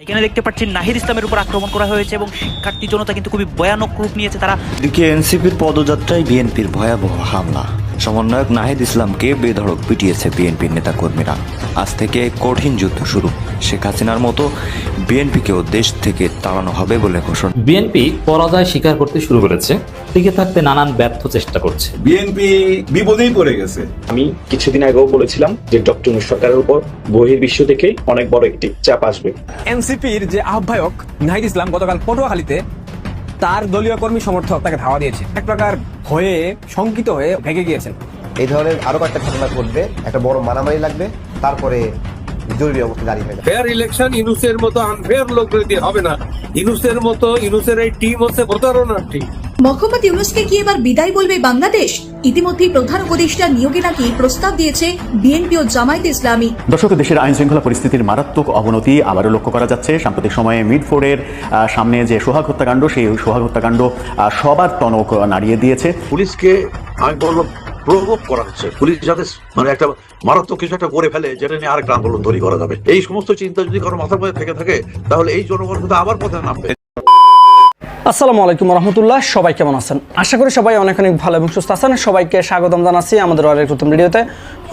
এখানে দেখতে পাচ্ছি নাহির ইসলামের উপর আক্রমণ করা হয়েছে এবং শিক্ষার্থী জনতা কিন্তু খুবই ভয়ানক রূপ নিয়েছে তারা। এনসিপির পদযাত্রায় বিএনপির ভয়াবহ হামলা। সমন্বয়ক নাহিদ ইসলামকে বেধড়ক পিটিয়েছে বিএনপির নেতাকর্মীরা। আজ থেকে কঠিন যুদ্ধ শুরু। শেখ হাসিনার মতো বিএনপিকেও দেশ থেকে তাড়ানো হবে বলে ঘোষণা। বিএনপি পরাজয় স্বীকার করতে শুরু করেছে টিকে থাকতে নানান ব্যর্থ চেষ্টা করছে। বিএনপি বিপদেই পড়ে গেছে। আমি কিছুদিন আগেও বলেছিলাম যে ডক্টর সরকারের উপর বহির্বিশ্ব থেকে অনেক বড় একটি চাপ আসবে। এনসিপির যে আহ্বায়ক নাহিদ ইসলাম গতকাল পটুয়াখালীতে তার দলীয় কর্মী সমর্থক তাকে ধাওয়া দিয়েছে। এক প্রকার হয়ে শঙ্কিত হয়ে ভেঙে গিয়েছেন। এই ধরনের আরও কয়েকটা ঘটনা ঘটবে। একটা বড় মারামারি লাগবে। তারপরে জরুরি অবস্থা জারি হয়ে যাবে। ফেয়ার ইলেকশন ইনুসের মতো আনফেয়ার লোক দিয়ে হবে না। ইনুসের মতো ইনুসের এই টিম হচ্ছে প্রতারণার টিম মোহাম্মদ ইউনুসকে কি এবার বিদায় বলবে বাংলাদেশ? ইতিমধ্যেই প্রধান উপদেষ্টা নিয়োগে নাকি প্রস্তাব দিয়েছে বিএনপি ও জামায়াত ইসলামী। দর্শক দেশের আইন শৃঙ্খলা পরিস্থিতির মারাত্মক অবনতি আবারও লক্ষ্য করা যাচ্ছে। সাম্প্রতিক সময়ে মিডফোর্ডের সামনে যে সোহাগ হত্যাকাণ্ড সেই সোহাগ হত্যাকাণ্ড আহ, সবার টনক নাড়িয়ে দিয়েছে। পুলিশকে আমি বলব প্রভোগ করা হচ্ছে। পুলিশ যাতে মানে একটা মারাত্মক কিছু একটা করে ফেলে যেটা নিয়ে আরেকটা আন্দোলন তৈরি করা যাবে। এই সমস্ত চিন্তা যদি কারও মাথার মধ্যে থেকে থাকে তাহলে এই জনগণ কিন্তু আবার পথে নামবে। আসসালামু আলাইকুম রহমতুল্লাহ, সবাই কেমন আছেন? আশা করি সবাই অনেক অনেক ভালো এবং সুস্থ আছেন। সবাইকে স্বাগতম জানাচ্ছি আমাদের অনেক নতুন ভিডিওতে।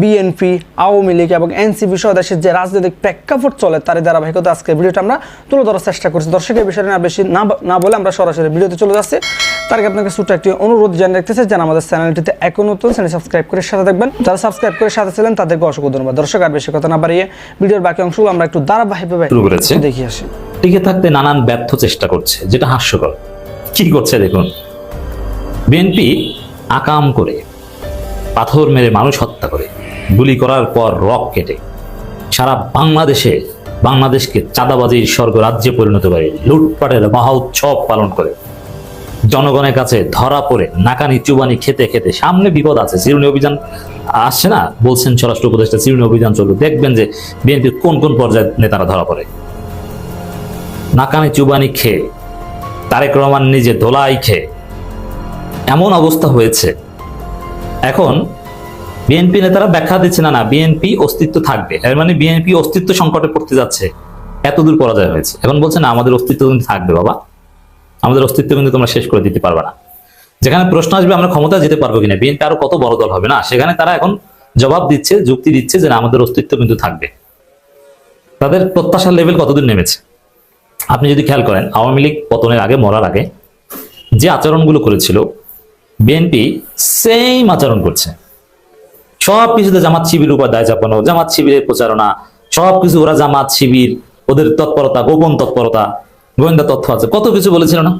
বিএনপি আওয়ামী লীগ এবং এনসিপি সহ দেশের যে রাজনৈতিক প্রেক্ষাপট চলে তার ধারাবাহিকতা আজকের ভিডিওটা আমরা তুলে ধরার চেষ্টা করছি। দর্শকের বিষয়টা না বেশি না না বলে আমরা সরাসরি ভিডিওতে চলে যাচ্ছি। তার আগে আপনাকে ছোট্ট একটি অনুরোধ জানিয়ে রাখতেছে যেন আমাদের চ্যানেলটিতে এখন নতুন চ্যানেল সাবস্ক্রাইব করে সাথে দেখবেন যারা সাবস্ক্রাইব করে সাথে ছিলেন তাদেরকে অসংখ্য ধন্যবাদ। দর্শক আর বেশি কথা না বাড়িয়ে ভিডিওর বাকি অংশগুলো আমরা একটু ধারাবাহিকভাবে দেখি আসি। টিকে থাকতে নানান ব্যর্থ চেষ্টা করছে যেটা হাস্যকর। কি করছে দেখুন? বিএনপি আকাম করে পাথর মেরে মানুষ হত্যা করে। গুলি করার পর রক কেটে সারা বাংলাদেশে বাংলাদেশকে চাঁদাবাজির স্বর্গ রাজ্যে পরিণত করে, লুটপাটের মহা উৎসব পালন করে। জনগণের কাছে ধরা পড়ে, নাকানি চুবানি খেতে খেতে। সামনে বিপদ আছে, চিরুনি অভিযান আসছে না? বলছেন স্বরাষ্ট্র উপদেষ্টা, চিরুনি অভিযান চলবে। দেখবেন যে বিএনপির কোন কোন পর্যায়ে নেতারা ধরা পড়ে। নাকানি চুবানি খেয়ে, তারেক রহমান নিজে দোলাই খেয়ে, এমন অবস্থা হয়েছে। এখন বিএনপি নেতারা ব্যাখ্যা দিচ্ছে, না না বিএনপি অস্তিত্ব থাকবে। এর মানে বিএনপি অস্তিত্ব সংকটে পড়তে যাচ্ছে। এতদূর পরাজয় হয়েছে। এখন বলছে, না, আমাদের অস্তিত্ব কিন্তু থাকবে, বাবা। আমাদের অস্তিত্ব কিন্তু তোমরা শেষ করে দিতে পারবে না। যেখানে প্রশ্ন আসবে, আমরা ক্ষমতা যেতে পারব কিনা? বিএনপি আরও কত বড় দল হবে, না? সেখানে তারা এখন জবাব দিচ্ছে, যুক্তি দিচ্ছে যে আমাদের অস্তিত্ব কিন্তু থাকবে। তাদের প্রত্যাশার লেভেল কতদূর নেমেছে? আপনি যদি খেয়াল করেন, আওয়ামী লীগ পতনের আগে, মরার আগে, যে আচরণগুলো করেছিল বিএনপি সেম আচরণ করছে। সব কিছুতে জামাত শিবির উপর দায় চাপানো জামাত শিবিরের প্রচারণা, সব কিছু ওরা জামাত শিবির, ওদের তৎপরতা, গোপন তৎপরতা, গোয়েন্দা তথ্য আছে। কত কিছু বলেছিল না?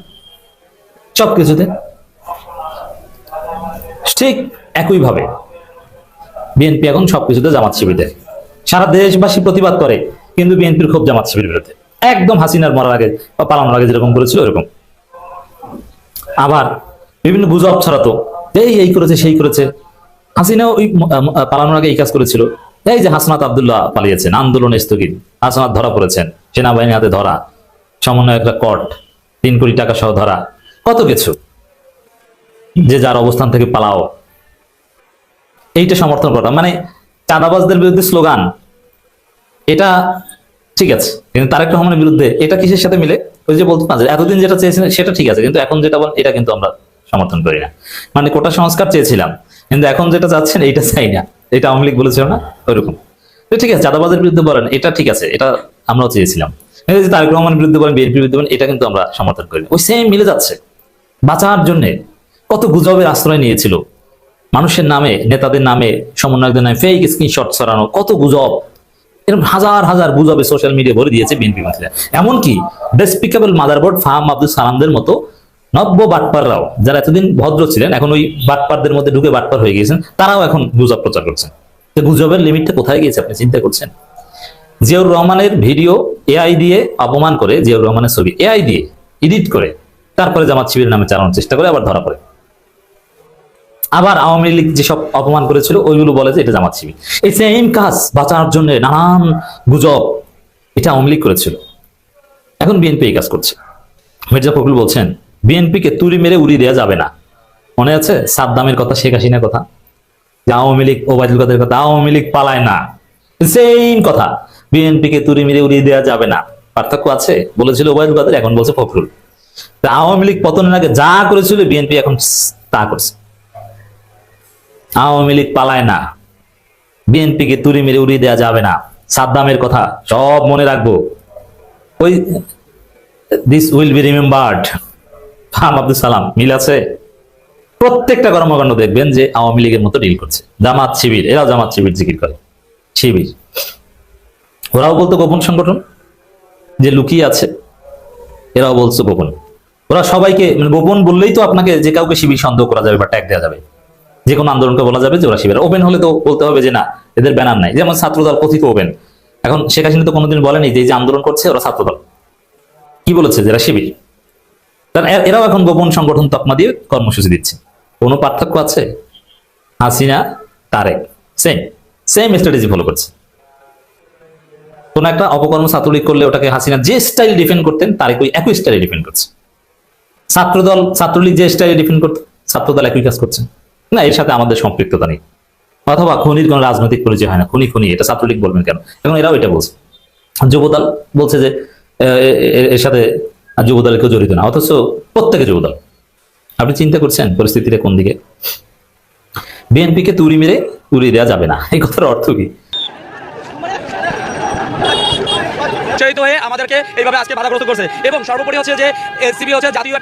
সব কিছুতে। ঠিক একইভাবে বিএনপি এখন সবকিছুতে জামাত শিবির দেয় সারা দেশবাসী প্রতিবাদ করে, কিন্তু বিএনপির খুব জামাত শিবির বিরুদ্ধে। একদম হাসিনার মরার আগে বা পালানোর আগে যেরকম করেছিল, ওরকম। আবার বিভিন্ন গুজব ছড়াতো, এই এই করেছে, সেই করেছে। হাসিনাও ওই পালানোর আগে এই কাজ করেছিল। এই যে হাসনাত আবদুল্লাহ পালিয়েছেন, আন্দোলন স্থগিত। হাসনাত ধরা পড়েছেন সেনাবাহিনী হাতে ধরা। সমন্বয়করা কট, তিন কোটি টাকা সহ ধরা। কত কিছু। যে যার অবস্থান থেকে পালাও। এইটা সমর্থন করা। মানে চাঁদাবাজদের বিরুদ্ধে স্লোগান। এটা ঠিক আছে। কিন্তু তারেক রহমানের বিরুদ্ধে এটা কিসের সাথে মিলে? ওই যে বলতে পারে এতদিন যেটা চেয়েছিলেন সেটা ঠিক আছে, কিন্তু এখন যেটা এটা কিন্তু আমরা সমর্থন করি না। মানে কোটা সংস্কার চেয়েছিলাম। কিন্তু এখন যেটা চাচ্ছেন এটা চাই না। এটা আওয়ামী লীগ বলেছিল না? ওইরকম। তো ঠিক আছে, চাঁদাবাজের বিরুদ্ধে বলেন, এটা ঠিক আছে, এটা আমরাও চেয়েছিলাম। তারেক রহমানের বিরুদ্ধে বলেন, বিএনপির বিরুদ্ধে বলেন, এটা কিন্তু আমরা সমর্থন করি ওই সেম মিলে যাচ্ছে। বাঁচার জন্য কত গুজবের আশ্রয় নিয়েছিল। মানুষের নামে, নেতাদের নামে, সমন্বয়কদের নামে ফেক স্ক্রিনশট ছড়ানো, কত গুজব। এরকম হাজার হাজার গুজবে সোশ্যাল মিডিয়া ভরে দিয়েছে বিএনপি মন্ত্রীরা এমনকি ডেসপিকেবল মাদারবোর্ড ফাহাম আব্দুল সালামদের মতো নব্য বাটপাররাও যারা এতদিন ভদ্র ছিলেন, এখন ওই বাটপারদের মধ্যে ঢুকে বাটপার হয়ে গিয়েছেন, তারাও এখন গুজব প্রচার করছেন। গুজবের লিমিটটা কোথায় গিয়েছে আপনি চিন্তা করছেন? জিয়াউর রহমানের ভিডিও এআই দিয়ে অপমান করে জিয়াউর রহমানের ছবি এআই দিয়ে এডিট করে, তারপরে জামাত শিবির নামে চালানোর চেষ্টা করে, আবার ধরা পড়ে। আবার আওয়ামী লীগ যেসব অপমান করেছিল, ওইগুলো বলে যে এটা জামাত শিবির। এই সেম কাজ বাঁচানোর জন্য নানান গুজব এটা আওয়ামী লীগ করেছিল। এখন বিএনপি এই কাজ করছে। মির্জা ফখরুল বলছেন বিএনপিকে তুড়ি মেরে উড়িয়ে দেওয়া যাবে না। মনে আছে? সাদ্দামের কথা, শেখ হাসিনার কথা। যে আওয়ামী লীগ ওবায়দুল কাদের কথা, আওয়ামী লীগ পালায় না। সেম কথা। বিএনপিকে তুড়ি মেরে উড়িয়ে দেওয়া যাবে না। পার্থক্য আছে? বলেছিল ওবায়দুল কাদের, এখন বলছে ফখরুল। আওয়ামী লীগ পতনের আগে যা করেছিল বিএনপি এখন তা করছে। আওয়ামী লীগ পালায় না। বিএনপিকে তুড়ি মেরে উড়িয়ে দেওয়া যাবে না। সাদ্দামের কথা সব মনে রাখব। ওই দিস উইল বি রিমেম্বার্ড ফাম আব্দুল সালাম, মিল আছে? প্রত্যেকটা কর্মকাণ্ড দেখবেন যে আওয়ামী লীগের মতো ডিল করছে। জামাত শিবির এরাও জামাত শিবির জিকির করে। শিবির। ওরাও বলতো গোপন সংগঠন? যে লুকিয়ে আছে, এরাও বলছে গোপন। ওরা সবাইকে মানে গোপন বললেই তো আপনাকে যে কাউকে শিবির সন্দেহ করা যাবে বা ট্যাগ দেওয়া যাবে। যে কোনো আন্দোলনকে বলা যাবে যে ওরা শিবির। ওপেন হলে তো বলতে হবে যে না, এদের ব্যানার নাই। যেমন ছাত্রদল কথিত ওপেন। এখন শেখ হাসিনা তো কোনোদিন বলেনি যে আন্দোলন করছে, ওরা ছাত্রদল। কি বলেছে যে এরা শিবির? কারণ এরাও এখন গোপন সংগঠন তকমা দিয়ে কর্মসূচি দিচ্ছে। কোনো পার্থক্য আছে? Hasina, Tarique. Same same strategy follow করছে। কোন একটা অপকর্ম ছাত্রলীগ করলে ওটাকে হাসিনা যে স্টাইল ডিফেন্ড করতেন, তারেক ওই একই স্টাইলে ডিফেন্ড করছে। ছাত্রদল, ছাত্রলীগ যে স্টাইলে ডিফেন্ড করতে, ছাত্রদল একই কাজ করছে। না, এর সাথে আমাদের সম্পৃক্ততা নেই। অথবা খনির কোনো রাজনৈতিক পরিচয় হয় না। খনি খনি, এটা ছাত্রলীগ বলবেন কেন? এখন এরাও এটা বলছে। যুবদল বলছে যে এর সাথে যুবদল কেউ জড়িত না, অথচ প্রত্যেকে যুবদল। আপনি চিন্তা করছেন পরিস্থিতিটা কোন দিকে? বিএনপিকে তুড়ি মেরে উড়িয়ে দেওয়া যাবে না, এই কথার অর্থ কি? উৎসাহিত হয়ে আমাদেরকে এইভাবে আজকে বাধাগ্রস্ত করছে। এবং সর্বোপরি হচ্ছে যে এনসিপি হচ্ছে জাতীয়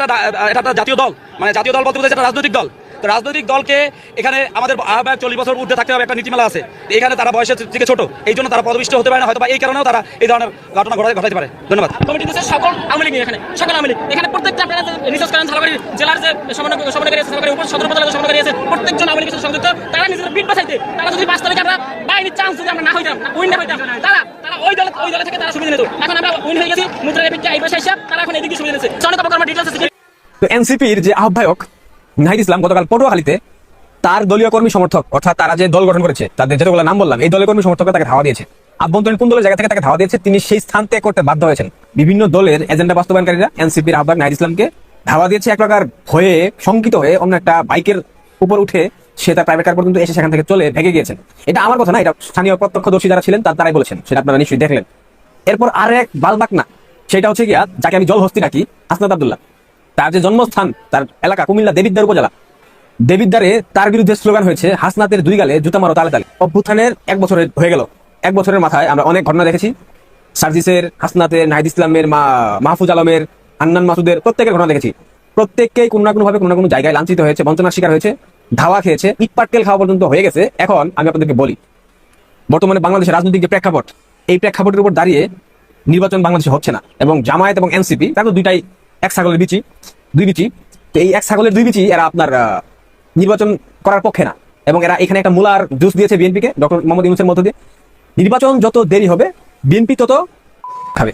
একটা জাতীয় দল মানে জাতীয় দল বলতে একটা রাজনৈতিক দল। তো রাজনৈতিক দলকে এখানে আমাদের আহ্বায়ক চল্লিশ বছর ঊর্ধ্বে থাকতে হবে একটা নীতিমালা আছে। এখানে তারা বয়সের থেকে ছোট এই জন্য তারা পদবিষ্ট হতে পারে না হয়তো বা এই কারণেও তারা এই ধরনের ঘটনা ঘটাতে ঘটাতে পারে। ধন্যবাদ। কমিটি সকল আওয়ামী লীগ এখানে সকল আওয়ামী লীগ। এখানে প্রত্যেকটা আপনারা রিসার্চ করেন ঝালবাড়ি জেলার যে সমন্বয় সমন্বয়কারী আছে সরকারি উপর সদর উপজেলার সমন্বয়কারী আছে প্রত্যেকজন আওয়ামী লীগের সংযুক্ত তারা নিজেদের বিট বাঁচাইতে তারা যদি পাঁচ তারিখে আমরা বাইনি চান্স যদি আমরা না হইতাম উইন না হইতাম তারা তারা ওই দলে ওই দলে থেকে তারা সুবিধা নিত। এখন আমরা উইন হয়ে গেছি মুদ্রা রেপিটকে এই হিসাব তারা এখন এদিকে সুবিধা নিচ্ছে। অনেক অপকর্ম ডিটেলস আছে। তো এনসিপির যে আহ্বায়ক নাহিদ ইসলাম গতকাল পটুয়াখালীতে তার দলীয় কর্মী সমর্থক, অর্থাৎ তারা যে দল গঠন করেছে, তাদের যতগুলো নাম বললাম, এই দলের কর্মী সমর্থকরা তাকে ধাওয়া দিয়েছে। আভ্যন্তরীণ কোন দলের জায়গা থেকে তাকে ধাওয়া দিয়েছে, তিনি সেই স্থান ত্যাগ করতে বাধ্য হয়েছেন। বিভিন্ন দলের এজেন্ডা বাস্তবায়নকারীরা, এনসিপির আহ্বায়ক নাহিদ ইসলামকে ধাওয়া দিয়েছে, এক প্রকার ভয়ে, শঙ্কিত হয়ে অন্য একটা বাইকের উপর উঠে সে তার প্রাইভেট কার পর্যন্ত এসে সেখান থেকে চলে ভেঙে গিয়েছেন। এটা আমার কথা না, এটা স্থানীয় প্রত্যক্ষদর্শী যারা ছিলেন, তার তারাই বলেছেন, সেটা আপনারা নিশ্চয়ই দেখলেন। এরপর আর এক বালবাক না সেটা হচ্ছে গিয়া, যাকে আমি জল হস্তি রাখি হাসনাত আব্দুল্লাহ। তার যে জন্মস্থান, তার এলাকা কুমিল্লা দেবিদ্বার উপজেলা। দেবিদ্বারে তার বিরুদ্ধে স্লোগান হয়েছে, হাসনাতের দুই গালে জুতা মারো তালে তালে। অভ্যুত্থানের এক বছরের হয়ে গেল। এক বছরের মাথায় আমরা অনেক ঘটনা দেখেছি। সার্জিসের হাসনাতের নাহিদ ইসলামের মাহফুজ আলমের, আন্নান মাসুদের প্রত্যেকের ঘটনা দেখেছি। প্রত্যেককেই কোনো না কোনো ভাবে কোনো না কোনো জায়গায় লাঞ্ছিত হয়েছে, বঞ্চনার শিকার হয়েছে, ধাওয়া খেয়েছে, ইট পাটকেল খাওয়া পর্যন্ত হয়ে গেছে। এখন আমি আপনাদেরকে বলি, বর্তমানে বাংলাদেশের রাজনৈতিক যে প্রেক্ষাপট, এই প্রেক্ষাপটের উপর দাঁড়িয়ে নির্বাচন বাংলাদেশে হচ্ছে না। এবং জামায়াত এবং এনসিপি, তারা তো দুইটাই এক ছাগলের বিচি, দুই বিচি। তো এই এক ছাগলের দুই বিচি এরা আপনার নির্বাচন করার পক্ষে না। এবং এরা এখানে একটা মূলার জুস দিয়েছে বিএনপিকে, ডক্টর মোহাম্মদ ইউনুসের মধ্য দিয়ে। নির্বাচন যত দেরি হবে, বিএনপি তত খাবে।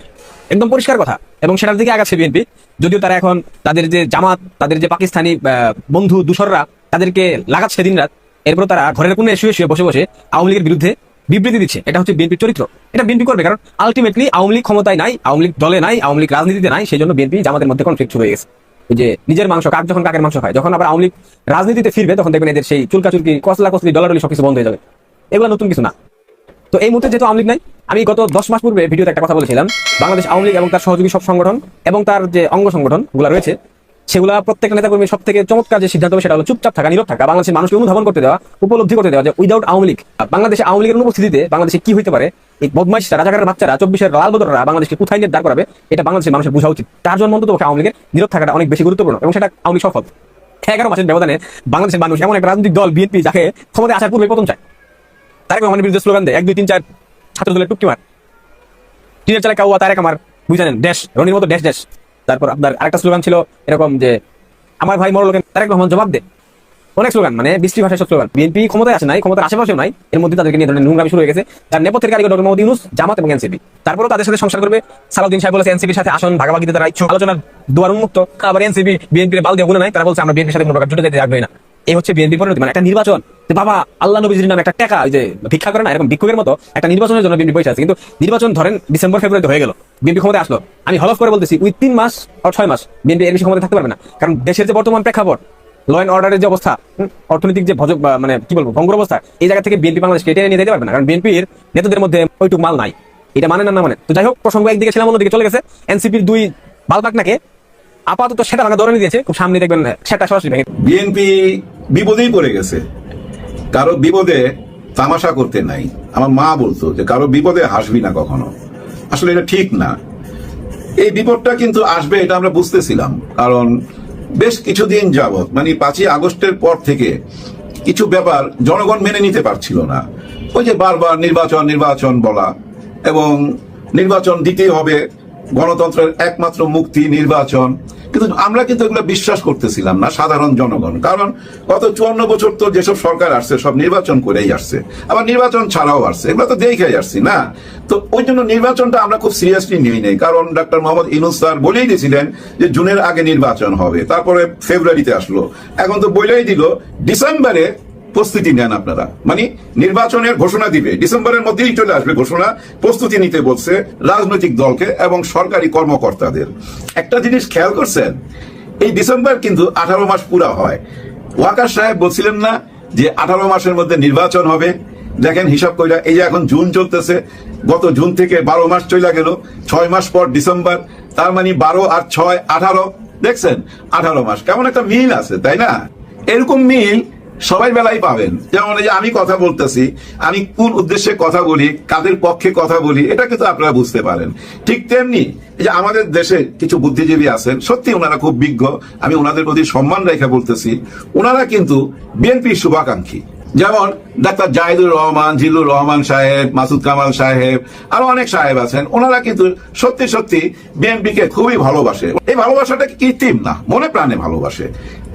একদম পরিষ্কার কথা। এবং সেটার দিকে আগাচ্ছে বিএনপি। যদিও তারা এখন তাদের যে জামাত, তাদের যে পাকিস্তানি বন্ধু দূষররা, তাদেরকে লাগাচ্ছে দিন রাত এরপর তারা ঘরের কোণে শুয়ে শুয়ে বসে বসে আওয়ামী লীগের বিরুদ্ধে বিবৃতি দিচ্ছে। এটা হচ্ছে বিএনপির চরিত্র। এটা বিএনপি করবে কারণ আলটিমেটলি আওয়ামী লীগ ক্ষমতায় নাই, আওয়ামী লীগ দলে নাই, আওয়ামী লীগ রাজনীতিতে নাই, সেই জন্য বিএনপি জামাতের মধ্যে কনফ্লিক্ট শুরু হয়ে গেছে। যে নিজের মাংস কাক যখন কাকের মাংস খায় যখন আবার আওয়ামী লীগ রাজনীতিতে ফিরবে, তখন দেখবেন এদের সেই চুলকাচুলকি কসলা কসলি ডলারলি সবকিছু বন্ধ হয়ে যাবে। এগুলো নতুন কিছু না। তো এই মুহূর্তে যেহেতু আওয়ামী লীগ নাই, আমি গত দশ মাস পূর্বে ভিডিওতে একটা কথা বলেছিলাম। বাংলাদেশ আওয়ামী লীগ এবং তার সহযোগী সব সংগঠন এবং তার যে অঙ্গ সংগঠনগুলা রয়েছে সেগুলা প্রত্যেকটা নেতাকর্মী সব থেকে চমৎকার যে সিদ্ধান্ত সেটা হলো চুপচাপ থাকা, নীরব থাকা, বাংলাদেশের মানুষকে অনুধাবন করতে দেওয়া, উপলব্ধি করতে দেওয়া যে উইদাউট আওয়ামী লীগ বাংলাদেশে আওয়ামী লীগের অনুপস্থিতিতে বাংলাদেশে কি হইতে পারে? এই বদমাইশরা, রাজাকারের বাচ্চারা, চব্বিশের লাল বদররা বাংলাদেশকে কোথায় নিয়ে দাঁড় করাবে? এটা বাংলাদেশের মানুষের বোঝা উচিত। তার জন্য অন্তত আওয়ামী লীগের নীরব থাকাটা অনেক বেশি গুরুত্বপূর্ণ এবং সেটা আওয়ামী সফল। এগারো মাসের ব্যবধানে বাংলাদেশের মানুষ এমন একটা রাজনৈতিক দল, বিএনপি, যাকে ক্ষমতায় আসার পূর্বে প্রথম চায়। তারেক রহমানের বিরুদ্ধে স্লোগান দেয়, এক, দুই, তিন, চার ছাত্র দলের টুকি মার। টিনের চালে কাউয়া, তারেক আমার বুঝে জানেন ড্যাশ রনির মতো ড্যাশ ড্যাশ তারপর আপনার আরেকটা স্লোগান ছিল এরকম যে, আমার ভাই মরলোকে তারেক রহমান জবাব দে। অনেক স্লোগান মানে বৃষ্টি ভাষায় সব স্লোগান। বিএনপি ক্ষমতায় আসে নাই, ক্ষমতার আশেপাশেও নাই, এর মধ্যে তাদেরকে নিয়ে ধরনের নোংরামি শুরু হয়ে গেছে। তার নেপথের কারিগর ডক্টর মোহাম্মদ ইউনুস, জামাত এবং এনসিপি। তারপরও তাদের সাথে সংসার করবে সালাউদ্দিন সাহেব বলেছে, এনসিপির সাথে আসন ভাগাভাগিতে তারা ইচ্ছুক। আলোচনার দুয়ার উন্মুক্ত। আবার এনসিপি, বিএনপির বাল দিয়ে গুণে নাই, তারা বলছে, আমরা বিএনপির সাথে কোনো প্রকার জুটে যেতে রাখবে না। এই হচ্ছে বিএনপির পরিণতি মানে একটা নির্বাচন। বাবা, আল্লাহ নবীজির নামে একটা টাকা যে ভিক্ষা করে না, এরকম ভিক্ষুকের মতো একটা নির্বাচনের জন্য বিএনপি বসে আছে। কিন্তু নির্বাচন ধরেন ডিসেম্বর, ফেব্রুয়ারিতে হয়ে গেল। বিএনপি ক্ষমতায় আসলো। আমি হলফ করে বলতেছি উই তিন মাস আর ছয় মাস বিএনপি এর বেশি ক্ষমতায় থাকতে পারবে না। কারণ দেশের যে বর্তমান প্রেক্ষাপট ল অ্যান্ড অর্ডারের যে অবস্থা অর্থনৈতিক যে ভজক মানে কি বলব, ভঙ্গুর অবস্থা, এই জায়গা থেকে বিএনপি বাংলাদেশকে টেনে নিয়ে যেতে পারবে না। কারণ বিএনপির নেতাদের মধ্যে ওইটুক মাল নাই। এটা মানে না মানে। তো যাই হোক, প্রসঙ্গ একদিকে ছিলাম অন্যদিকে চলে গেছে। এনসিপির দুই বালবাক নাকে আপাতত সেটা ভাঙা ধরে দিয়েছে। খুব সামনে দেখবেন সেটা সরাসরি বিএনপি বিপদেই পড়ে গেছে। কারও বিপদে তামাশা করতে নাই। আমার মা বলতো যে, কারও বিপদে হাসবি না কখনো। আসলে এটা ঠিক না। এই বিপদটা কিন্তু আসবে, এটা আমরা বুঝতেছিলাম। কারণ বেশ কিছুদিন যাবৎ মানে পাঁচই আগস্টের পর থেকে কিছু ব্যাপার জনগণ মেনে নিতে পারছিল না। ওই যে বারবার নির্বাচন নির্বাচন বলা এবং নির্বাচন দিতেই হবে গণতন্ত্রের একমাত্র মুক্তি, নির্বাচন। কিন্তু আমরা কিন্তু এগুলো বিশ্বাস করতেছিলাম না, সাধারণ জনগণ। কারণ গত চুয়ান্ন বছর তো যেসব সরকার আসছে, সব নির্বাচন করেই আসছে। আবার নির্বাচন ছাড়াও আসছে, এগুলো তো দেখেই আসছি, না? তো ওই জন্য নির্বাচনটা আমরা খুব সিরিয়াসলি নিই নেই। কারণ ডাক্তার মোহাম্মদ ইনুস স্যার বলেই দিয়েছিলেন যে জুনের আগে নির্বাচন হবে, তারপরে ফেব্রুয়ারিতে আসলো। এখন তো বলেই দিল, ডিসেম্বরে প্রস্তুতি নেন আপনারা। মানে নির্বাচনের ঘোষণা দিবে। ডিসেম্বরের মধ্যেই চলে আসবে ঘোষণা। প্রস্তুতি নিতে বলছে রাজনৈতিক দলকে এবং সরকারি কর্মকর্তাদের। একটা জিনিস খেয়াল করছেন, এই ডিসেম্বর কিন্তু আঠারো মাস পুরা হয়। ওয়াকার সাহেব বলছিলেন না যে আঠারো মাসের মধ্যে নির্বাচন হবে? দেখেন হিসাব কইরা, এই যে এখন জুন চলতেছে, গত জুন থেকে বারো মাস চলে গেল, ছয় মাস পর ডিসেম্বর, তার মানে বারো আর ছয় আঠারো। দেখছেন, আঠারো মাস। কেমন একটা মিল আছে, তাই না? এরকম মিল সবাই বেলাই পাবেন। যেমন এই যে আমি কথা বলতেছি, আমি কোন উদ্দেশ্যে কথা বলি, কাদের পক্ষে কথা বলি, এটা কিন্তু আপনারা বুঝতে পারেন। ঠিক তেমনি যে আমাদের দেশে কিছু বুদ্ধিজীবী আছেন, সত্যি ওনারা খুব বিজ্ঞ, আমি ওনাদের প্রতি সম্মান রেখে বলতেছি, ওনারা কিন্তু বিএনপির শুভাকাঙ্ক্ষী। যেমন ডাক্তার জাহিদুর রহমান, জিল্লুর রহমান সাহেব, মাসুদ কামাল সাহেব, আরও অনেক সাহেব আছেন। ওনারা কিন্তু সত্যি সত্যি বিএনপিকে খুবই ভালোবাসে। এই ভালোবাসাটা কি কৃত্রিম? না, মনে প্রাণে ভালোবাসে।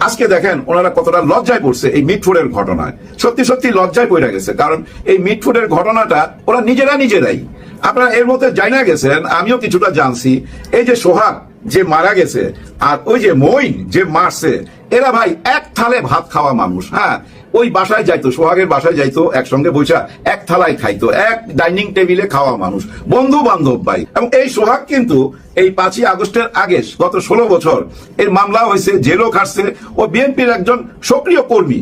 আজকে দেখেন, ওনারা কতটা লজ্জায় পড়ছে এই মিটফুডের ঘটনায়। সত্যি সত্যি লজ্জায় পড়ে গেছে, কারণ এই মিটফুডের ঘটনাটা ওরা নিজেরা নিজেরাই আপনারা এর মধ্যে যাই না গেছেন, আমিও কিছুটা জানছি। এই যে সোহাগ, যে মারা গেছে, আর ওই যে মইন যে মারছে, এরা ভাই এক থালে ভাত খাওয়া মানুষ হ্যাঁ? ওই বাসায় যাইতো, সোহাগের বাসায় যাইতো, একসঙ্গে বৈশা এক থালায় খাইতো, এক ডাইনিং টেবিলে খাওয়া মানুষ বন্ধু বান্ধব ভাই। এবং এই সোহাগ কিন্তু এই পাঁচই আগস্টের আগে, গত ষোলো বছর, এর মামলা হয়েছে, জেলও খাটছে, ও বিএনপির একজন সক্রিয় কর্মী।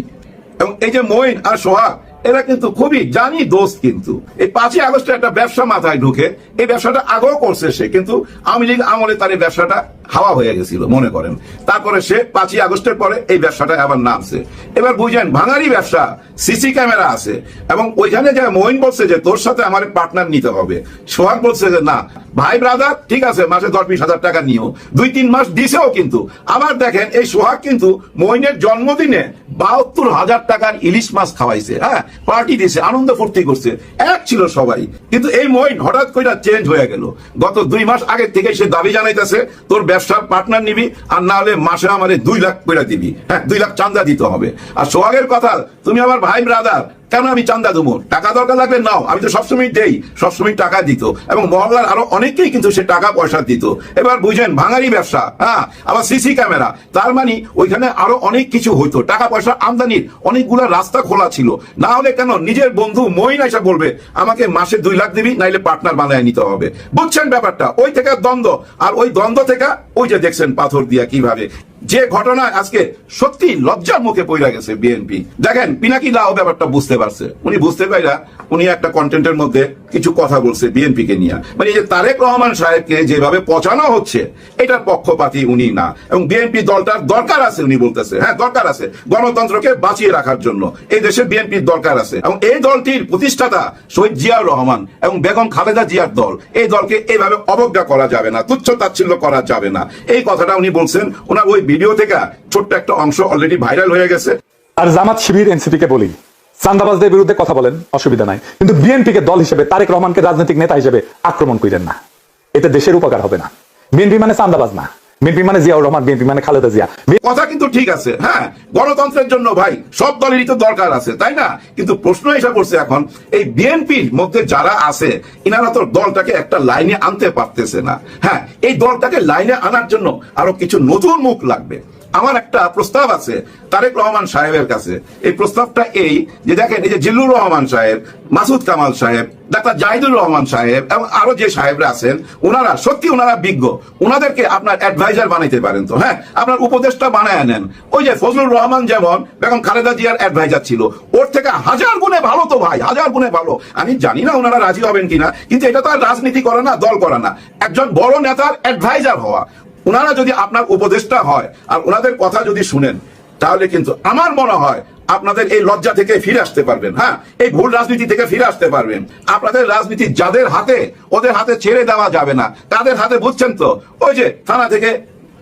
এবং এই যে মইন আর সোহাগ এরা কিন্তু খুবই জানি দোষ কিন্তু। এই পাঁচই আগস্টে একটা ব্যবসা মাথায় ঢুকে, এই ব্যবসাটা আগেও করছে সে, কিন্তু আওয়ামী লীগ আমলে তার এই ব্যবসাটা হাওয়া হয়ে গেছিল, মনে করেন। তারপরে সে পাঁচই আগস্টের পরে এই ব্যবসাটা আবার নামছে। এবার বুঝেন, ভাঙারি ব্যবসা, সিসি ক্যামেরা আছে, এবং ওইখানে যে মহিন বলছে যে, তোর সাথে আমার পার্টনার নিতে হবে। সোহাগ বলছে যে, না। ভাই ব্রাদার ঠিক আছে, মাসে দশ বিশ হাজার টাকা নিও। দুই তিন মাস দিছেও কিন্তু। আবার দেখেন, এই সোহাগ কিন্তু মহিনের জন্মদিনে বাহাত্তর হাজার টাকার ইলিশ মাছ খাওয়াইছে হ্যাঁ? পার্টি দিছে আনন্দ ফুর্তি করছে, এক ছিল সবাই। কিন্তু এই মইন হঠাৎ করে চেঞ্জ হয়ে গেল। গত দুই মাস আগে থেকে সে দাবি জানাইতেছে, তোর ব্যবসার পার্টনার নিবি, আর না হলে মাসে আমারে দুই লাখ করে দিবি। হ্যাঁ দুই লাখ চান্দা দিতে হবে। আর সোহাগের কথা, তুমি আমার ভাই ব্রাদার কেন আমি চান্দা দেবো? টাকা দরকার লাগলে নাও। আমি তো সবসময় দেই। সবসময় টাকা দিত। এবং মহল্লার আরও অনেকেই কিন্তু সে টাকা পয়সা দিত। এবার বুঝেন ভাঙারি ব্যবসা হ্যাঁ? আবার সিসি ক্যামেরা। তার মানে ওইখানে আরও অনেক কিছু হইতো। টাকা পয়সা আমদানির অনেকগুলো রাস্তা খোলা ছিল। না হলে কেন নিজের বন্ধু মইন এসে বলবে, আমাকে মাসে দুই লাখ দিবি, নাইলে পার্টনার বানায় নিতে হবে। বুঝছেন ব্যাপারটা? ওই থেকে দ্বন্দ্ব। আর ওই দ্বন্দ্ব থেকে ওই যে দেখছেন পাথর দিয়া কীভাবে। যে ঘটনায় আজকে সত্যি লজ্জার মুখে পড়ে গেছে বিএনপি। দেখেন, পিনাকি লাও ব্যাপারটা বুঝতে পারছে। উনি বুঝতে পাইরা উনি একটা কন্টেন্টের মধ্যে কিছু কথা বলছে বিএনপি কে নিয়ে। মানে যে তারেক রহমান সাহেবকে যেভাবে পচানো হচ্ছে, এটার পক্ষপাতী উনি না। এবং বিএনপি দলটার দরকার আছে উনি বলতেছে। হ্যাঁ দরকার আছে গণতন্ত্রকে বাঁচিয়ে রাখার জন্য। এই দেশে বিএনপির দরকার আছে। এবং এই দলটির প্রতিষ্ঠাতা শহীদ জিয়াউর রহমান এবং বেগম খালেদা জিয়ার দল, এই দলকে এইভাবে অবজ্ঞা করা যাবে না, তুচ্ছ তাচ্ছিল্য করা যাবে না। এই কথাটা উনি বলছেন, ওনার ওই ভিডিও থেকে ছোট্ট একটা অংশ অলরেডি ভাইরাল হয়ে গেছে। আর জামাত শিবির এনসিপি কে বলি, চান্দাবাজদের বিরুদ্ধে কথা বলেন, অসুবিধা নাই। কিন্তু বিএনপি কে দল হিসেবে, তারেক রহমানকে রাজনৈতিক নেতা হিসেবে আক্রমণ করেন না। এতে দেশের উপকার হবে না। বিএনপি মানে চান্দাবাজ না। বিএনপি মানে জিয়াউর রহমান, বিএনপি মানে খালেদা জিয়া। কথা কিন্তু ঠিক আছে হ্যাঁ গণতন্ত্রের জন্য ভাই, সব দলেরই তো দরকার আছে, তাই না? কিন্তু প্রশ্ন এসে করছে এখন, এই বিএনপির মধ্যে যারা আছে, ইনারা তো দলটাকে একটা লাইনে আনতে পারতেছে না। হ্যাঁ এই দলটাকে লাইনে আনার জন্য আরও কিছু নতুন মুখ লাগবে। আমার একটা প্রস্তাব আছে, তারেক রহমান সাহেবের কাছে। এই প্রস্তাবটা এই যে দেখেন, এই যে জিল্লুর রহমান সাহেব, মাসুদ কামাল সাহেব, ডাক্তার জাহিদুর রহমান সাহেব এবং আরও যে সাহেবরা আছেন ওনারা সত্যি ওনারা বিজ্ঞ। ওনাদেরকে আপনার অ্যাডভাইজার বানাইতে পারেন তো হ্যাঁ? আপনার উপদেষ্টা বানায় নেন। ওই যে ফজলুর রহমান যেমন, বেগম খালেদা জিয়ার অ্যাডভাইজার ছিল। ওর থেকে হাজার গুণে ভালো তো ভাই, হাজার গুণে ভালো। আমি জানি না ওনারা রাজি হবেন কিনা, কিন্তু এটা তো আর রাজনীতি করে না, দল করে না। একজন বড় নেতার অ্যাডভাইজার হওয়া। ওনারা যদি আপনার উপদেষ্টা হয় আর ওনাদের কথা যদি শুনেন, তাহলে কিন্তু আমার মনে হয় আপনাদের এই লজ্জা থেকে ফিরে আসতে পারবেন হ্যাঁ? এই ভুল রাজনীতি থেকে ফিরে আসতে পারবেন। আপনাদের রাজনীতি যাদের হাতে, ওদের হাতে ছেড়ে দেওয়া যাবে না। তাদের হাতে বুঝছেন তো? ওই যে থানা থেকে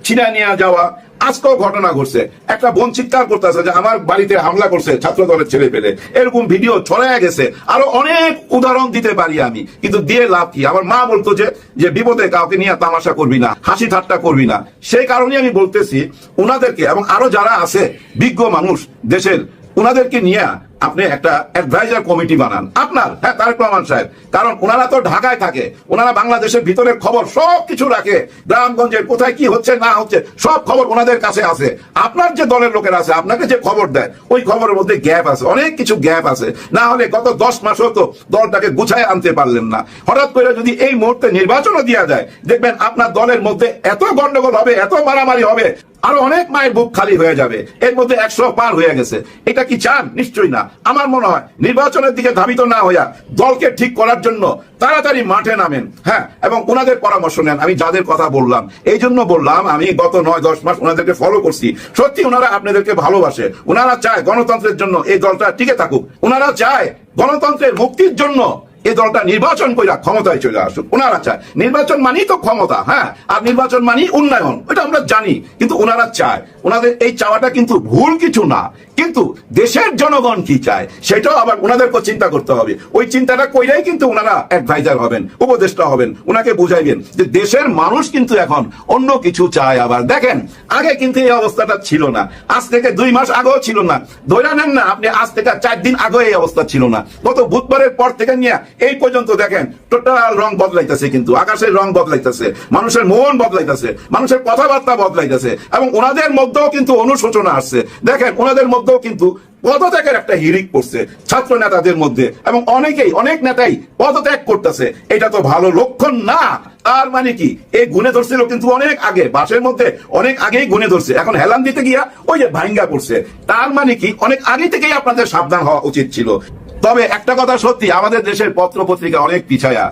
ছিনা নিয়ে যাওয়া আজকেও ঘটনা ঘটছে। একটা বোন চিৎকার করতেছে যে আমার বাড়িতে হামলা করছে ছাত্র দলের ছেলে পেলে। এরকম ভিডিও ছড়ায় গেছে। আরও অনেক উদাহরণ দিতে পারি আমি। কিন্তু দিয়ে লাভ কি? আমার মা বলতো যে যে বিপদে কাউকে নিয়ে তামাশা করবি না, হাসি ঠাট্টা করবি না। সেই কারণে আমি বলতেছি ওনাদেরকে এবং আরও যারা আছে, বিজ্ঞ মানুষ, দেশের ওনাদেরকে নিয়ে আপনি একটা অ্যাডভাইজার কমিটি বানান। আপনার হ্যাঁ তারেক রহমান সাহেব। কারণ ওনারা তো ঢাকায় থাকে। ওনারা বাংলাদেশের ভিতরের খবর সব কিছু রাখে। গ্রামগঞ্জের কোথায় কি হচ্ছে, না হচ্ছে, সব খবর ওনাদের কাছে আছে। আপনার যে দলের লোকের আছে, আপনাকে যে খবর দেয়, ওই খবরের মধ্যে গ্যাপ আছে, অনেক কিছু গ্যাপ আছে। না হলে গত দশ মাসও তো দলটাকে গুছায় আনতে পারলেন না। হঠাৎ করে যদি এই মুহূর্তে নির্বাচনও দেওয়া যায়, দেখবেন আপনার দলের মধ্যে এত গন্ডগোল হবে, এত মারামারি হবে, আরও অনেক মায়ের বুক খালি হয়ে যাবে। এর মধ্যে একশো পার হয়ে গেছে। এটা কি চান? নিশ্চয়ই না। আমার মনে হয় নির্বাচনের দিকে ধাবিত না হইয়া দলকে ঠিক করার জন্য তাড়াতাড়ি মাঠে নামেন হ্যাঁ এবং ওনাদের পরামর্শ নেন। আমি যাদের কথা বললাম, এই জন্য বললাম, আমি গত নয়, দশ মাস ওনাদেরকে ফলো করছি। সত্যি ওনারা আপনাদেরকে ভালোবাসে। ওনারা চায় গণতন্ত্রের জন্য এই দলটা টিকে থাকুক। ওনারা চায় গণতন্ত্রের মুক্তির জন্য এই দলটা নির্বাচন কইরা ক্ষমতায় চলে আসুক। ওনারা চায়। নির্বাচন মানেই তো ক্ষমতা হ্যাঁ? আর নির্বাচন মানেই উন্নয়ন ওটা আমরা জানি। কিন্তু ওনারা চায়। ওনাদের এই চাওয়াটা কিন্তু ভুল কিছু না। কিন্তু দেশের জনগণ কি চায়, সেটাও আবার ওনাদেরকে চিন্তা করতে হবে। ওই চিন্তাটা কইরাই কিন্তু ওনারা অ্যাডভাইজার হবেন, উপদেষ্টা হবেন। ওনাকে বুঝাইবেন যে দেশের মানুষ কিন্তু এখন অন্য কিছু চায় আবার। দেখেন, আগে কিন্তু এই অবস্থাটা ছিল না। আজ থেকে দুই মাস আগেও ছিল না। ধরে নেন না, আপনি আজ থেকে চার দিন আগেও এই অবস্থা ছিল না। গত বুধবারের পর থেকে নিয়ে এই পর্যন্ত দেখেন টোটাল রং বদলাইতেছে কিন্তু, আকাশের রং বদলাইতেছে, মানুষের মন বদলাইতেছে, মানুষের কথাবার্তা বদলাইতেছে, এবং ওনাদের মধ্যেও কিন্তু অনুশোচনা আসছে। দেখেন, ওনাদের মধ্যেও কিন্তু পদত্যাগের একটা হিরিক পড়ছে ছাত্র নেতাদের মধ্যে, এবং অনেকেই, অনেক নেতাই পদত্যাগ করতেছে। এটা তো ভালো লক্ষণ না। তার মানে কি? এই গুণে ধরছিল কিন্তু অনেক আগে বাসের মধ্যে অনেক আগেই গুণে ধরছে। এখন হেলান দিতে গিয়া ওই যে ভাঙ্গা পড়ছে। তার মানে কি? অনেক আগে থেকেই আপনাদের সাবধান হওয়া উচিত ছিল। তবে একটা কথা সত্যি, আমাদের দেশের পত্র পত্রিকা অনেক পিছায়া।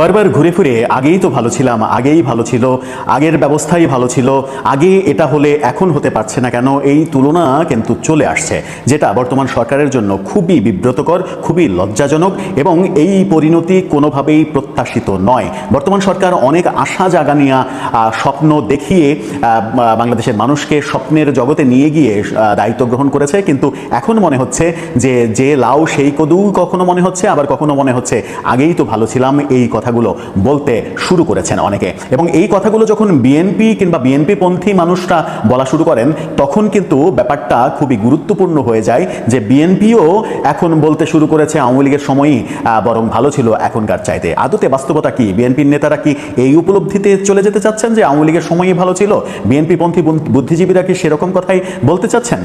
বারবার ঘুরে ফিরে, আগেই তো ভালো ছিলাম, আগেই ভালো ছিল, আগের ব্যবস্থাই ভালো ছিল, আগে এটা হলে এখন হতে পারছে না কেন, এই তুলনা কিন্তু চলে আসছে, যেটা বর্তমান সরকারের জন্য খুবই বিব্রতকর, খুবই লজ্জাজনক এবং এই পরিণতি কোনোভাবেই প্রত্যাশিত নয়। বর্তমান সরকার অনেক আশা জাগানিয়া স্বপ্ন দেখিয়ে বাংলাদেশের মানুষকে স্বপ্নের জগতে নিয়ে গিয়ে দায়িত্ব গ্রহণ করেছে, কিন্তু এখন মনে হচ্ছে যে যে লাউ সেই কদু কখনো মনে হচ্ছে, আবার কখনো মনে হচ্ছে। আগেই তো ভালো ছিলাম, এই কথাগুলো বলতে শুরু করেছেন অনেকে। এবং এই কথাগুলো যখন বিএনপি কিংবা বিএনপি পন্থী মানুষরা বলা শুরু করেন, তখন কিন্তু ব্যাপারটা খুবই গুরুত্বপূর্ণ হয়ে যায় যে বিএনপিও এখন বলতে শুরু করেছে আওয়ামী লীগের সময়ই বরং ভালো ছিল এখনকার চাইতে। আদতে বাস্তবতা কি? বিএনপির নেতারা কি এই উপলব্ধিতে চলে যেতে চাচ্ছেন যে আওয়ামী লীগের সময়ই ভালো ছিল? বিএনপি পন্থী বুদ্ধিজীবীরা কি সেরকম কথাই বলতে চাচ্ছেন?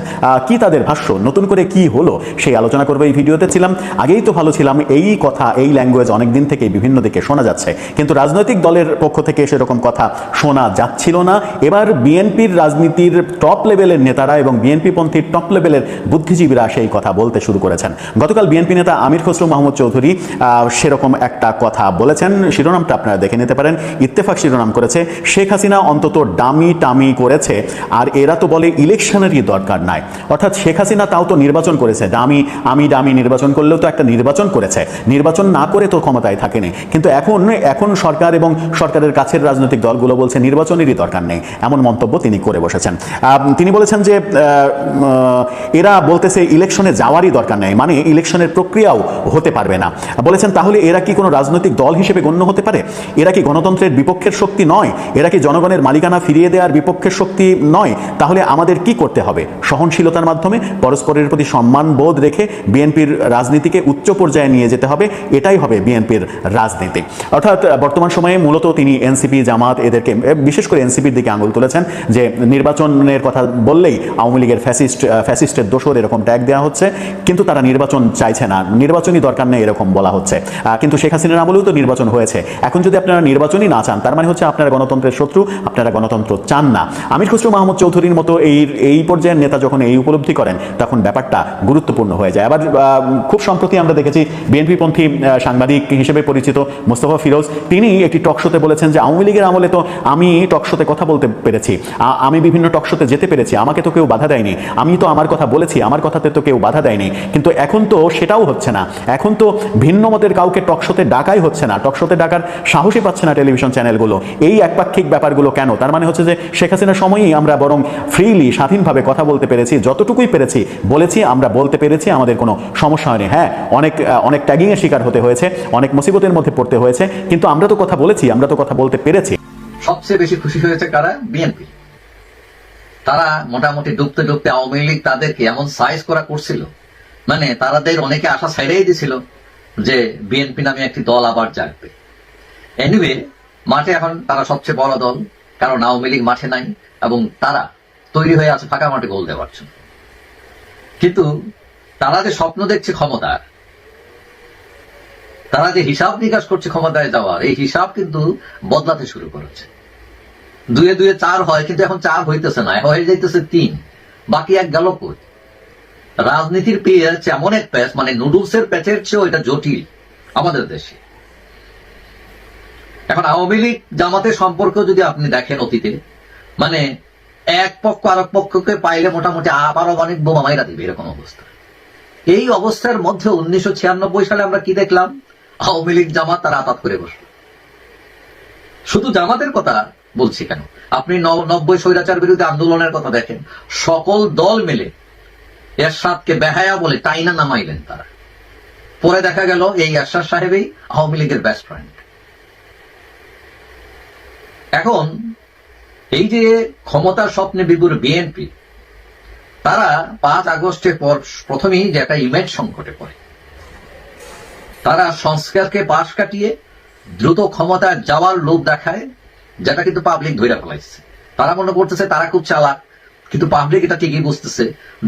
কি তাদের ভাষ্য? নতুন করে কি হলো? সেই আলোচনা করবে এই ভিডিওতে। ছিলাম আগেই তো ভালো ছিলাম, এই কথা, এই ল্যাঙ্গুয়েজ অনেক দিন থেকে বিভিন্ন দিকে শোনা যাচ্ছে। কিন্তু রাজনৈতিক দলের পক্ষ থেকে সেরকম কথা শোনা যাচ্ছিল না। এবার বিএনপির রাজনীতির টপ লেভেলের নেতারা এবং বিএনপি পন্থীর টপ লেভেলের বুদ্ধিজীবীরা সেই কথা বলতে শুরু করেছেন। গতকাল বিএনপি নেতা আমির খসরু মাহমুদ চৌধুরী সেরকম একটা কথা বলেছেন। শিরোনামটা আপনারা দেখে নিতে পারেন। ইত্তেফাক শিরোনাম করেছে, শেখ হাসিনা অন্তত ডামি টামি করেছে, আর এরা তো বলে ইলেকশনেরই দরকার নাই। অর্থাৎ শেখ হাসিনা তাও তো নির্বাচন করেছে দামি আমি দামি নির্বাচন করলেও তো একটা নির্বাচন করেছে। নির্বাচন না করে তো ক্ষমতায় থাকেনি। কিন্তু এখন এখন সরকার এবং সরকারের কাছের রাজনৈতিক দলগুলো বলছে নির্বাচনেরই দরকার নেই, এমন মন্তব্য তিনি করে বসেছেন। তিনি বলেছেন যে এরা বলতেছে ইলেকশনে যাওয়ারই দরকার নেই মানে ইলেকশনের প্রক্রিয়াও হতে পারবে না। বলেছেন, তাহলে এরা কি কোনো রাজনৈতিক দল হিসেবে গণ্য হতে পারে? এরা কি গণতন্ত্রের বিপক্ষের শক্তি নয়? এরা কি জনগণের মালিকানা ফিরিয়ে দেওয়ার বিপক্ষের শক্তি নয়? তাহলে আমাদের কি করতে হবে? সহনশীলতার মাধ্যমে পরস্পরের প্রতি সম্মান বোধ রেখে বিএনপির রাজনীতিকে উচ্চ পর্যায়ে নিয়ে যেতে হবে এটাই হবে বিএনপির রাজনীতি। অর্থাৎ বর্তমান সময়ে মূলত তিনি এনসিপি জামাত এদেরকে বিশেষ করে এনসিপির দিকে আঙুল তুলেছেন যে নির্বাচনের কথা বললেই আওয়ামী লীগের ফ্যাসিস্ট ফ্যাসিস্টের দোষর এরকম ট্যাগ দেওয়া হচ্ছে কিন্তু তারা নির্বাচন চাইছে না। নির্বাচনই দরকার নেই এরকম বলা হচ্ছে। কিন্তু শেখ হাসিনার আমলেও তো নির্বাচন হয়েছে। এখন যদি আপনারা নির্বাচনই না চান তার মানে হচ্ছে আপনারা গণতন্ত্রের শত্রু আপনারা গণতন্ত্র চান না। আমির খসরু মাহমুদ চৌধুরীর মতো এই এই পর্যায়ের নেতা যখন এই উপলব্ধি করেন তখন ব্যাপারটা গুরুত্বপূর্ণ হয়ে যায়। আবার আহ, খুব সম্প্রতি আমরা দেখেছি বিএনপি পন্থী সাংবাদিক হিসেবে পরিচিত মোস্তফা ফিরোজ। তিনি একটি টক শোতে বলেছেন যে, আওয়ামী লীগের আমলে তো আমি টক শোতে কথা বলতে পেরেছি। আমি বিভিন্ন টক শোতে যেতে পেরেছি। আমাকে তো কেউ বাধা দেয়নি। আমি তো আমার কথা বলেছি। আমার কথাতে তো কেউ বাধা দেয়নি। কিন্তু এখন তো সেটাও হচ্ছে না। এখন তো ভিন্ন মতের কাউকে টক শোতে ডাকাই হচ্ছে না। টক শোতে ডাকার সাহসই পাচ্ছে না টেলিভিশন চ্যানেলগুলো। এই একপাক্ষিক ব্যাপারগুলো কেন? তার মানে হচ্ছে যে, শেখ হাসিনার সময়ই আমরা বরং ফ্রিলি, স্বাধীনভাবে কথা বলতে পেরেছি। যতটুকুই পেরেছি, বলেছি, আমরা বলতে পেরেছি। আমাদের কোনো সমস্যা হয়নি। হ্যাঁ অনেক অনেক ট্যাগিংয়ের শিকার হতে হয়েছে, অনেক মুসিবতের মধ্যে পড়তে হয়েছে, কিন্তু আমরা তো কথা বলেছি, আমরা তো কথা বলতে পেরেছি। সবচেয়ে বেশি খুশি হয়েছে কারা? বিএনপি তারা মোটামুটি ডুবতে ডুবতে আওয়ামী লীগ তাদেরকে এমন সাইজ করা করছিল। মানে তারাদের অনেকে আশা ছেড়েই দিছিল যে বিএনপি নামে একটি দল আবার জাগবে। এনিওয়ে মাঠে এখন তারা সবচেয়ে বড় দল, কারণ আওয়ামী লীগ মাঠে নাই, এবং তারা তৈরি হয়ে আছে ফাঁকা মাঠে গোল দেওয়ার জন্য। কিন্তু তারা যে স্বপ্ন দেখছে ক্ষমতার তারা যে হিসাব নিকাশ করছে ক্ষমতায় যাওয়ার, এই হিসাব কিন্তু বদলাতে শুরু করেছে। দুয়ে দুয়ে চার হয়, কিন্তু এখন চার হইতেছে না, হয়ে যাইতেছে তিন, বাকি এক গেল কই? রাজনীতির পেঁয়াজ এমন এক প্যাচ মানে নুডলসের প্যাচের চেয়েও এটা জটিল আমাদের দেশে। এখন আওয়ামী লীগ জামাতের সম্পর্ক যদি আপনি দেখেন অতীতে মানে এক পক্ষ আরেক পক্ষকে পাইলে মোটামুটি আবারও অনেক বোমা মাইরা দিবে, এরকম অবস্থা। এই অবস্থার মধ্যে উনিশশো ছিয়ানব্বই সালে আমরা কি দেখলাম? আওয়ামী লীগ জামাত তারা আপাত করে বসল। শুধু জামাতের কথা বলছি কেন? আপনি নব্বই স্বৈরাচার বিরুদ্ধে আন্দোলনের কথা দেখেন। সকল দল মিলে এরশাদকে বেহায়া বলে টাইনা নামাইলেন তারা। পরে দেখা গেল এই এরশাদ সাহেবই আওয়ামী লীগের বেস্ট ফ্রেন্ড এখন এই যে ক্ষমতার স্বপ্নে বিপুর বিএনপি তারা পাঁচ আগস্টের পর প্রথমেই যে একটা ইমেজ সংকটে পড়ে। তারা সংস্কারকে পাশ কাটিয়ে দ্রুত ক্ষমতায় যাওয়ার লোভ দেখায়, যেটা কিন্তু পাবলিক ধৈরা ফেলাইছে। তারা মনে করতেছে তারা খুব চালাক, কিন্তু পাবলিক এটা ঠিকই বুঝতেছে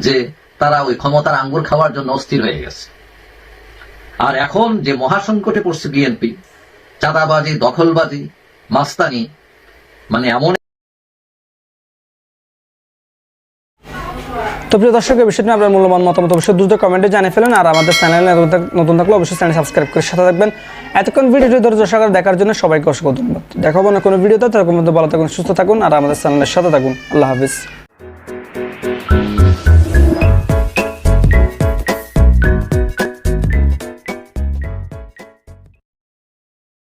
যে তারা ওই ক্ষমতার আঙ্গুর খাওয়ার জন্য অস্থির হয়ে গেছে। আর এখন যে মহাসংকটে পড়ছে বিএনপি চাঁদাবাজি, দখলবাজি, মাস্তানি মানে এমন তো প্রিয় দর্শক এই বিষয়টি আপনার মূল্যবান মতামত অবশ্যই দ্রুত কমেন্টে জানিয়ে ফেলেন। আর আমাদের চ্যানেল নতুন থাকলে অবশ্যই চ্যানেল সাবস্ক্রাইব করে সাথে থাকবেন। এতক্ষণ ভিডিওটি ধৈর্য সহকারে দেখার জন্য সবাইকে অসংখ্য ধন্যবাদ। দেখাবো না কোনো ভিডিওতে তার মধ্যে ভালো থাকুন, সুস্থ থাকুন, আর আমাদের চ্যানেলের সাথে থাকুন। আল্লাহ হাফিজ।